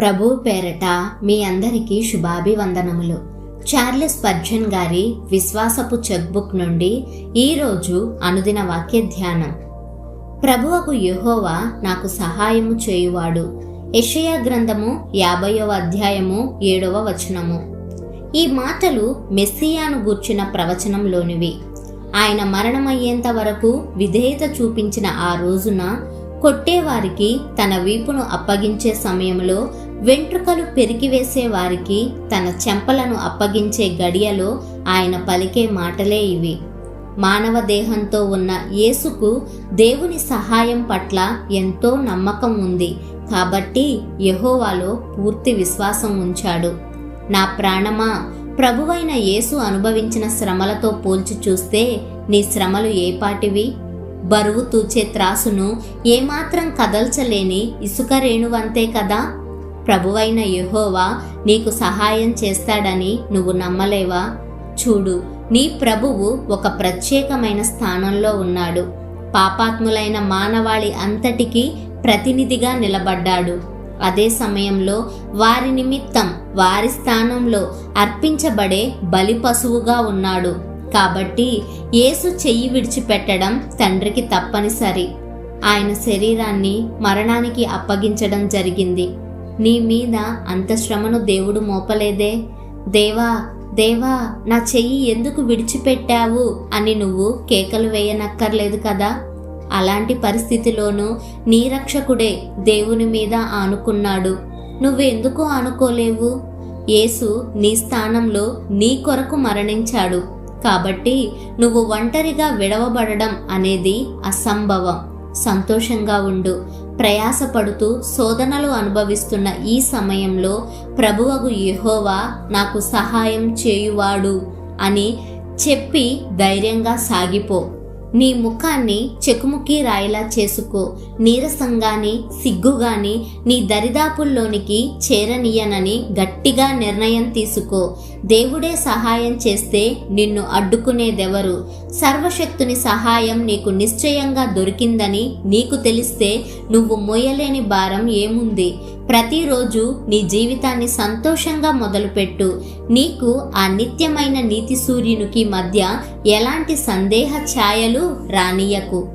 ప్రభు పేరట మీ అందరికీ శుభాభివందనములు. చార్లెస్ పర్జన్ గారి విశ్వాసపు చెక్బుక్ నుండి ఈరోజు అనుదిన వాక్య ధ్యానం ప్రభువకు యుహోవా నాకు సహాయము చేయువాడు. యషయా గ్రంథము యాభైవ అధ్యాయము ఏడవ వచనము. ఈ మాటలు మెస్సియాను గూర్చిన ప్రవచనంలోనివి. ఆయన మరణమయ్యేంత వరకు విధేయత చూపించిన ఆ రోజున కొట్టేవారికి తన వీపును అప్పగించే సమయంలో వెంట్రుకలు పెరికివేసే వారికి తన చెంపలను అప్పగించే గడియలో ఆయన పలికే మాటలే ఇవి. మానవ దేహంతో ఉన్న యేసుకు దేవుని సహాయం పట్ల ఎంతో నమ్మకం ఉంది. కాబట్టి యహోవాలో పూర్తి విశ్వాసం ఉంచాడు. నా ప్రాణమా? ప్రభువైన యేసు అనుభవించిన శ్రమలతో పోల్చి చూస్తే నీ శ్రమలు ఏపాటివి బరువు తూచే త్రాసును ఏమాత్రం కదల్చలేని ఇసుక రేణువంతే కదా? ప్రభువైన యహోవా నీకు సహాయం చేస్తాడని నువ్వు నమ్మలేవా? చూడు నీ ప్రభువు ఒక ప్రత్యేకమైన స్థానంలో ఉన్నాడు. పాపాత్ములైన మానవాళి అంతటికీ ప్రతినిధిగా నిలబడ్డాడు. అదే సమయంలో వారి నిమిత్తం వారి స్థానంలో అర్పించబడే బలి పశువుగా ఉన్నాడు. కాబట్టి యేసు చెయ్యి విడిచిపెట్టడం తండ్రికి తప్పనిసరి. ఆయన శరీరాన్ని మరణానికి అప్పగించడం జరిగింది. నీ మీద అంత శ్రమను దేవుడు మోపలేదే. దేవా దేవా నా చెయ్యి ఎందుకు విడిచిపెట్టావు అని నువ్వు కేకలు వేయనక్కర్లేదు కదా. అలాంటి పరిస్థితిలోనూ నీ రక్షకుడే దేవుని మీద ఆనుకున్నాడు. నువ్వెందుకు ఆనుకోలేవు? యేసు నీ స్థానంలో నీ కొరకు మరణించాడు. కాబట్టి నువ్వు ఒంటరిగా విడవబడడం అనేది అసంభవం. సంతోషంగా ఉండు. ప్రయాసపడుతూ శోధనలు అనుభవిస్తున్న ఈ సమయంలో ప్రభువగు యెహోవా నాకు సహాయం చేయువాడు అని చెప్పి ధైర్యంగా సాగిపో. నీ ముఖాన్ని చెకుముకి రాయిలా చేసుకో. నీరసంగాని సిగ్గుగాని నీ దరిదాపుల్లోనికి చేరనీయనని గట్టిగా నిర్ణయం తీసుకో. దేవుడే సహాయం చేస్తే నిన్ను అడ్డుకునేదెవరు? సర్వశక్తుని సహాయం నీకు నిశ్చయంగా దొరికిందని నీకు తెలిస్తే నువ్వు మోయలేని భారం ఏముంది? ప్రతిరోజు నీ జీవితాన్ని సంతోషంగా మొదలుపెట్టు. నీకు ఆ నిత్యమైన నీతి సూర్యునికి మధ్య ఎలాంటి సందేహ ఛాయలు రానియకు